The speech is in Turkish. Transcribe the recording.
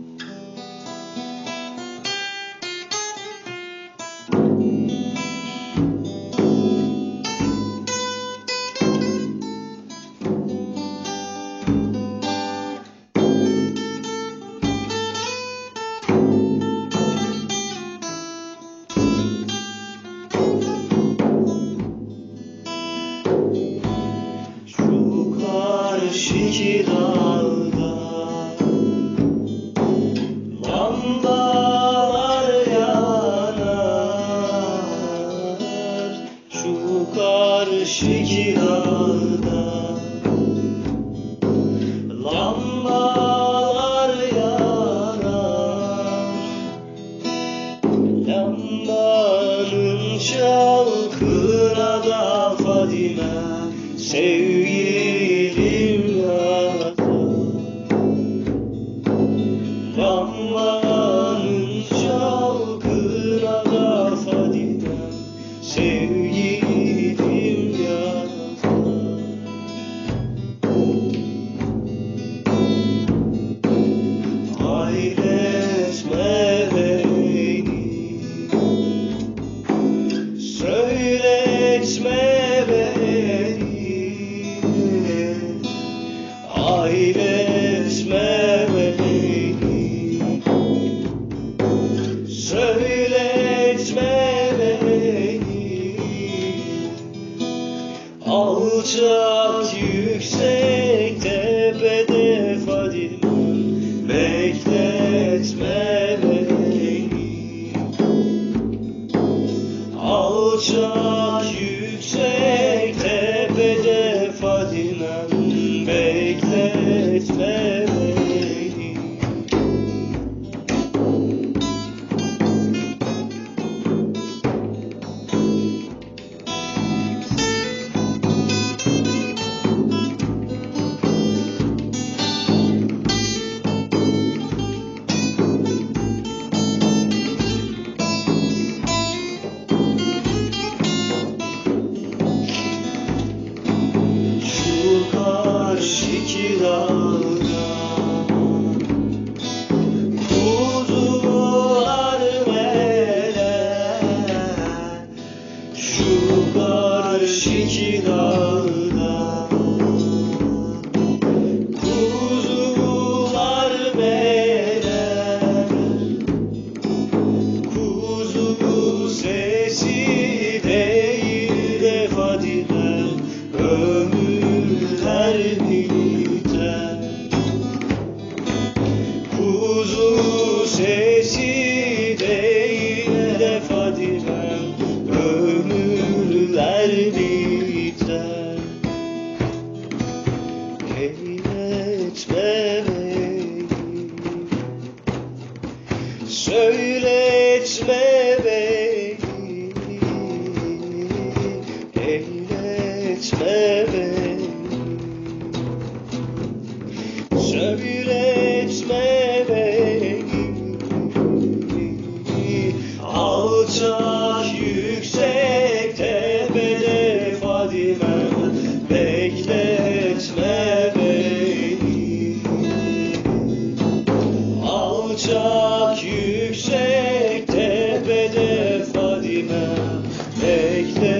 Mm-hmm. Karşıki dağda Lambalar yanar Lambanın çalkına da Fadime sevgilim yazar Lambanın Alçak yüksek tepede Fadime Bekletme beni. Alçak yüksek Şu karşıki dağda Kuzular meler Kuzu sesi değil de Fadime Ömürler biter. Kuzu sesi Söyletme beni Elletme beni. Söyletme beni Alçak yüksek tepede Fadime'm Bekletme beni. Alçak Bekle